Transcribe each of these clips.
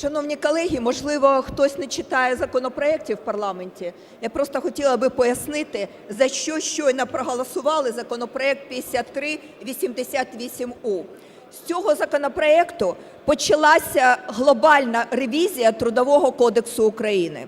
Шановні колеги, можливо, хтось не читає законопроєктів в парламенті. Я просто хотіла би пояснити, за що щойно проголосували законопроект 5388У. З цього законопроекту почалася глобальна ревізія Трудового кодексу України.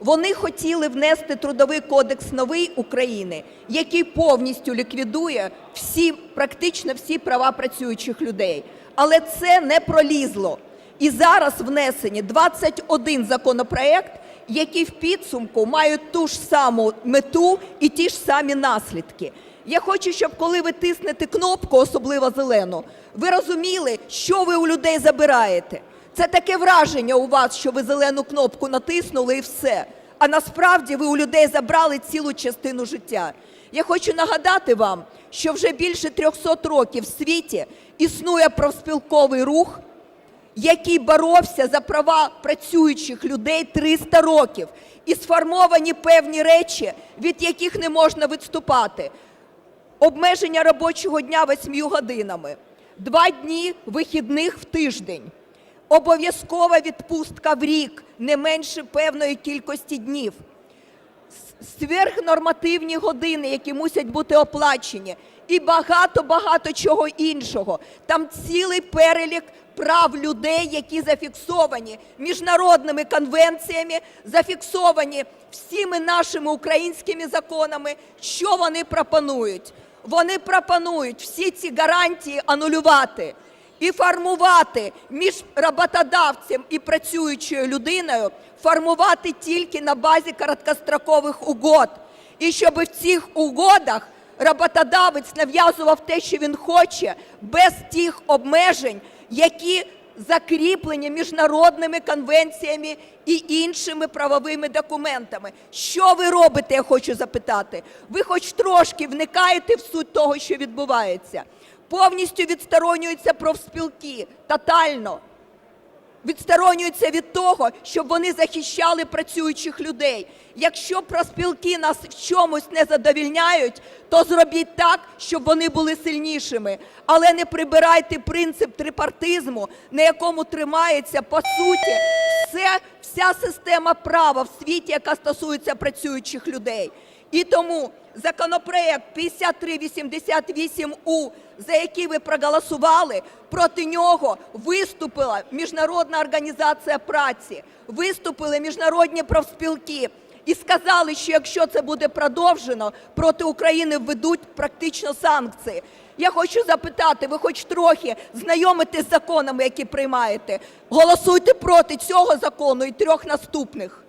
Вони хотіли внести Трудовий кодекс новий України, який повністю ліквідує всі, практично всі права працюючих людей. Але це не пролізло. І зараз внесені 21 законопроект, які в підсумку мають ту ж саму мету і ті ж самі наслідки. Я хочу, щоб коли ви тиснете кнопку, особливо зелену, ви розуміли, що ви у людей забираєте. Це таке враження у вас, що ви зелену кнопку натиснули і все. А насправді ви у людей забрали цілу частину життя. Я хочу нагадати вам, що вже більше 300 років в світі існує профспілковий рух, який боровся за права працюючих людей 300 років. І сформовані певні речі, від яких не можна відступати. Обмеження робочого дня 8 годинами, два дні вихідних в тиждень, обов'язкова відпустка в рік не менше певної кількості днів, сверхнормативні години, які мусять бути оплачені, і багато-багато чого іншого. Там цілий перелік прав людей, які зафіксовані міжнародними конвенціями, зафіксовані всіми нашими українськими законами. Що вони пропонують? Вони пропонують всі ці гарантії анулювати і формувати між роботодавцем і працюючою людиною, формувати тільки на базі короткострокових угод. І щоб в цих угодах роботодавець нав'язував те, що він хоче, без тих обмежень, які закріплені міжнародними конвенціями і іншими правовими документами. Що ви робите, я хочу запитати? Ви хоч трошки вникаєте в суть того, що відбувається? Повністю відсторонюються профспілки, тотально. Відсторонюються від того, щоб вони захищали працюючих людей. Якщо профспілки нас в чомусь не задовільняють, то зробіть так, щоб вони були сильнішими. Але не прибирайте принцип трипартизму, на якому тримається по суті все, вся система права в світі, яка стосується працюючих людей. І тому законопроект 5388У, за який ви проголосували, проти нього виступила Міжнародна організація праці, виступили міжнародні профспілки і сказали, що якщо це буде продовжено, проти України введуть практично санкції. Я хочу запитати, ви хоч трохи знайомитесь з законами, які приймаєте? Голосуйте проти цього закону і трьох наступних.